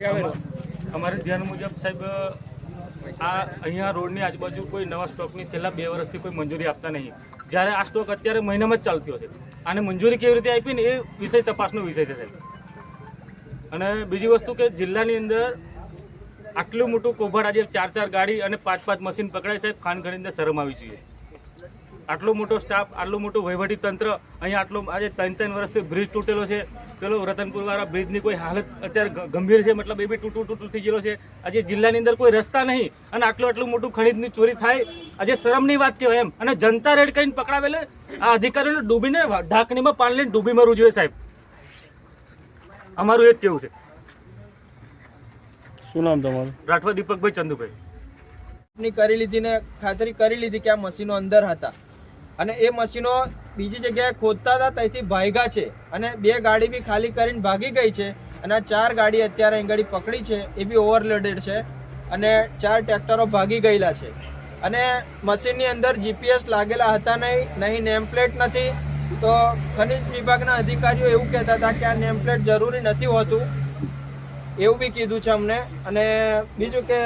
અમારે ધ્યાન મુજબ સાહેબ, આ અહીંયા રોડની આજુબાજુ કોઈ નવા સ્ટોકની છેલ્લા બે વર્ષથી કોઈ મંજૂરી આપતા નહીં. જ્યારે આ સ્ટોક અત્યારે મહિનામાં જ ચાલતો છે. આને મંજૂરી કેવી રીતે આપી ને એ વિષય તપાસનો વિષય છે સાહેબ. અને બીજી વસ્તુ કે જિલ્લાની અંદર આટલું મોટું કૌભાડ આજે ચાર ચાર ગાડી અને પાંચ પાંચ મશીન પકડાય સાહેબ, ખાન ખરીદને શરમ આવી જોઈએ. આટલો મોટો સ્ટાફ આટલું મોટું વહીવટી તંત્ર અહીંયા આટલું આજે ત્રણ ત્રણ વર્ષથી બ્રિજ તૂટેલો છે. પેલો રતનપુર વાળા બ્રિજની કોઈ હાલત અત્યારે ગંભીર છે? મતલબ એ બી તૂટું તૂટું થઈ ગયેલો છે. આજે જિલ્લાની અંદર કોઈ રસ્તા નહીં અને આટલું આટલું મોટું ખનીજની ચોરી થાય. આજે શરમની વાત કહેવાય એમ. અને જનતા રેડ કરીને પકડાવેલે. આ અધિકારીઓને ડૂબીને ઢાંકણીમાં પાણી લઈને ડૂબી મરવું જોઈએ સાહેબ. અમારું એ જ કેવું છે. શું નામ તમારું? રાઠવા દીપકભાઈ ચંદુભાઈ. કરી લીધી ને ખાતરી કરી લીધી કે આ મશીનો અંદર હતા. અને એ મશીનો બીજી જગ્યાએ ખોદતા હતા, ત્યાંથી ભાગ્યા છે અને બે ગાડી બી ખાલી કરીને ભાગી ગઈ છે અને આ ચાર ગાડી અત્યારે અહીં ગાડી પકડી છે, એ બી ઓવરલોડેડ છે અને ચાર ટ્રેક્ટરો ભાગી ગયેલા છે. અને મશીનની અંદર જીપીએસ લાગેલા હતા નહીં નહીં નેમ પ્લેટ નથી, તો ખનિજ વિભાગના અધિકારીઓ એવું કહેતા હતા કે આ નેમ પ્લેટ જરૂરી નથી હોતું. એવું બી કીધું છે અમને અને બીજું કે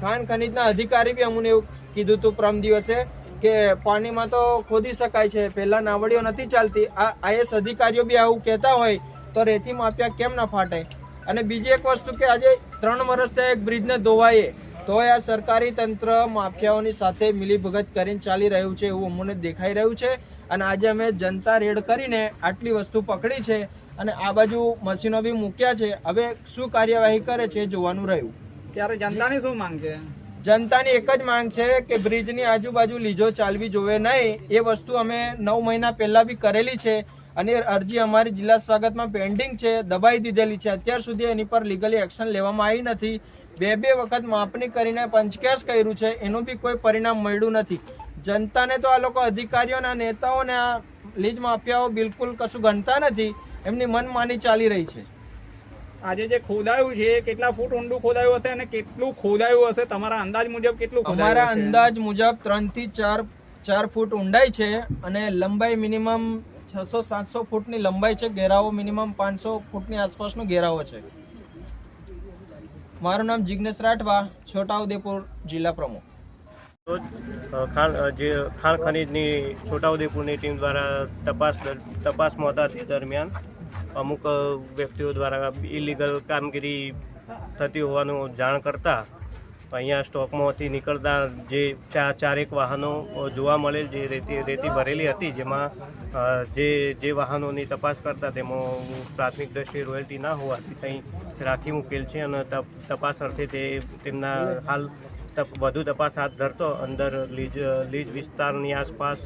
ખાન ખનીજના અધિકારી બી અમને એવું કીધું હતું પ્રમ દિવસે કે પાણીમાં તો ખોદી શકાય છે. પહેલા નાવડીઓ નથી ચાલતી. આઈએસ અધિકારીઓ બી આવું કહેતા હોય તો રેતી માફિયા કેમ ના ફાટે? અને બીજી એક વસ્તુ કે આજે ત્રણ વર્ષથી એક બ્રિજને ધોવાઈએ. તો આ સરકારી તંત્ર માફિયાઓની સાથે મિલીભગત કરીને ચાલી રહ્યું છે એવું અમને દેખાઈ રહ્યું છે. અને આજે અમે જનતા રેડ કરીને આટલી વસ્તુ પકડી છે અને આ બાજુ મશીનો બી મૂક્યા છે. હવે શું કાર્યવાહી કરે છે જોવાનું રહ્યું. ત્યારે જનતાની શું માંગ છે? જનતાની એક જ માંગ છે કે બ્રિજની આજુબાજુ લીજો ચાલવી જોવે નહીં. એ વસ્તુ અમે નવ મહિના પહેલાં બી કરેલી છે અને અરજી અમારી જિલ્લા સ્વાગતમાં પેન્ડિંગ છે. દબાઈ દીધેલી છે. અત્યાર સુધી એની પર લીગલી એક્શન લેવામાં આવી નથી. બે બે વખત માપણી કરીને પંચકેશ કર્યું છે. એનું બી કોઈ પરિણામ મળ્યું નથી. જનતાને તો આ લોકો અધિકારીઓના નેતાઓને આ લીજ માફિયાઓ બિલકુલ કશું ગણતા નથી. એમની મનમાની ચાલી રહી છે. આજે જે ખોદાયું છે એ કેટલા ફૂટ ઊંડું ખોદાયું હશે અને કેટલું ખોદાયું હશે તમારા અંદાજ મુજબ કેટલું ખોદાયું અમારા અંદાજ મુજબ ત્રણથી ચાર ચાર ફૂટ ઊંડાઈ છે અને લંબાઈ મિનિમમ છસો સાતસો ફૂટની લંબાઈ છે ઘેરાવો મિનિમમ પાંચસો ફૂટની આસપાસનો ઘેરાવો છે. મારું નામ જિગ્નેશ રાઠવા છોટાઉદેપુર જિલ્લા પ્રમુખ. રોજ ખાણ જે ખાણ ખનીજની છોટાઉદેપુરની ટીમ દ્વારા તપાસ તપાસમાં હતા તે દરમિયાન અમુક વ્યક્તિઓ દ્વારા ઇલીગલ કામગીરી થતી હોવાનું જાણ કરતા અહીંયા સ્ટોકમાંથી નીકળતા જે ચાર ચારેક વાહનો જોવા મળેલ જે રેતી રેતી ભરેલી હતી, જેમાં જે જે વાહનોની તપાસ કરતા તેમાં પ્રાથમિક દ્રષ્ટિએ રોયલ્ટી ના હોવાથી ત્યાં રાખી મૂકેલ છે અને તપ- તપાસ અર્થે તે તેમના હાલ વધુ તપાસ હાથ ધરતો, અંદર લીજ લીજ વિસ્તારની આસપાસ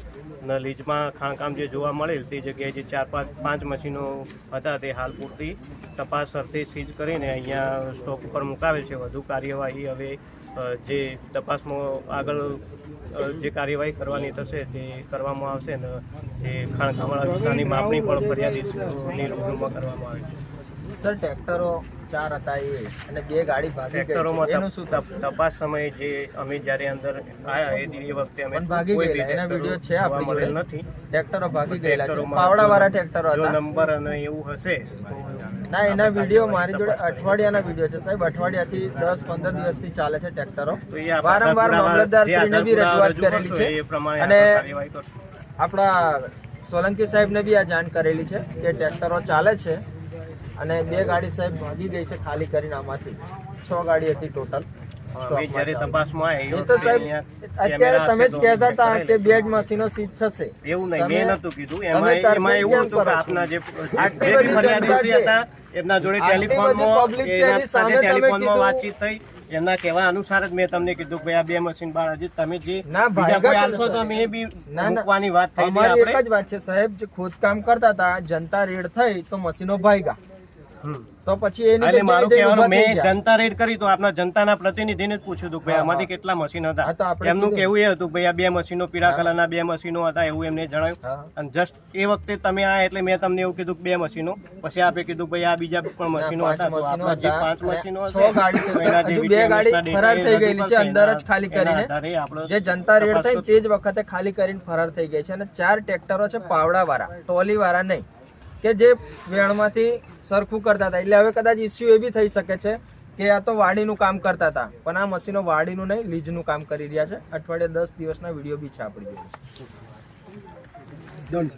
લીજમાં ખાણકામ જે જોવા મળેલ તે જગ્યાએ જે ચાર પાંચ પાંચ મશીનો હતા તે હાલ પૂરતી તપાસ અર્થે સીઝ કરીને અહીંયા સ્ટોક ઉપર મુકાવેલ છે. વધુ કાર્યવાહી હવે જે તપાસમાં આગળ જે કાર્યવાહી કરવાની થશે તે કરવામાં આવશે અને જે ખાણકામવાળા વિસ્તારની માપણી પણ ફરિયાદી કરવામાં આવે છે. સર ટ્રેક્ટરો ચાર હતા એ અને બે ગાડી ભાગી ગઈ ટ્રેક્ટરોમાં એનું શું તપાસ સમયે જે અમે જ્યારે અંદર આયા એ દી- વખતે અમે ભાગી ગયેલા. એના વિડિયો છે આપણી મળેલ નથી. ટ્રેક્ટરો ભાગી ગયેલા છે. ટ્રેક્ટરોમાં પાવડા વાળા ટ્રેક્ટરો હતા. નંબર અને એવું હશે ના એના વિડિયો મારી જોડે અઠવાડિયાના વીડિયો છે સાહેબ. અઠવાડિયાથી દસ પંદર દિવસથી ચાલે છે ટ્રેક્ટરો. વારંવાર મામલતદાર શ્રીને બી રજૂઆત કરેલી છે. અને આપણા સોલંકી સાહેબને બી આ જાણ કરેલી છે કે ટ્રેક્ટરો ચાલે છે. અને બે ગાડી સાહેબ ભાગી ગઈ છે ખાલી કરીને આમાંથી. છ ગાડી હતી ટોટલ. અમે જ્યારે તપાસમાં આવ્યા એ એ તો વખતે સાહેબ અહીંયા અત્યારે તમે જ કહેતા હતા કે લઈશું. મશીનો સીટ થશે. એવું નહીં મેં નતું કીધું. એમાં એવું હતું કે આપના જે આટલી જે બધી બી ફરિયાદી જનતા હતા એમના જોડે ટેલિફોનમાં એના સાથે ટેલિફોનમાં વાતચીત થઈ. એમના કહેવા અનુસાર જ મેં તમને કીધું કે આ બે મશીન બાર હજી તમે જે બીજા કોઈ તો તો અમે બી. મૂકવાની વાત થઈ અમારી એક જ વાત છે સાહેબ જે ખોદકામ કરતા હતા જનતા રેડ થઈ તો મશીનો ભાગ્યા. તો પછી એને એટલે મારું કહેવાનું મેં જનતા રેડ કરી તો આપણા જનતાના પ્રતિનિધિને જ પૂછ્યું હતું ભાઈ આમાંથી કેટલા મશીન હતા. એમનું કેવું એ હતું ભાઈ આ બે મશીનો પીળા કલરના બે મશીનો હતા એવું એમને જણાવ્યું અને જસ્ટ એ વખતે તમે આ એટલે મેં તમને એવું કીધું બે મશીનો. પછી આપે કીધું ભાઈ આ બીજા પણ મશીનો હતા. આપણા જે પાંચ મશીનો છ ગાડી છે, તો એના જે હજુ બે ગાડી ફરાર થઈ ગયેલી છે, અંદર જ ખાલી કરીને. જે જનતા રેડ થઈ તે જ વખતે ખાલી કરીને ફરાર થઈ ગઈ છે અને ચાર ટ્રેક્ટરો છે પાવડા વાળા ટોલી વાળા નહીં. કે જે વેણમાંથી સરખું કરતા હતા. એટલે હવે કદાચ ઇસ્યુ એ બી થઈ શકે છે કે આ તો વાડીનું કામ કરતા હતા. પણ આ મશીનો વાડીનું નહીં લીજનું કામ કરી રહ્યા છે. અઠવાડિયે દસ દિવસના વીડિયો બી છે આપણી જોડે.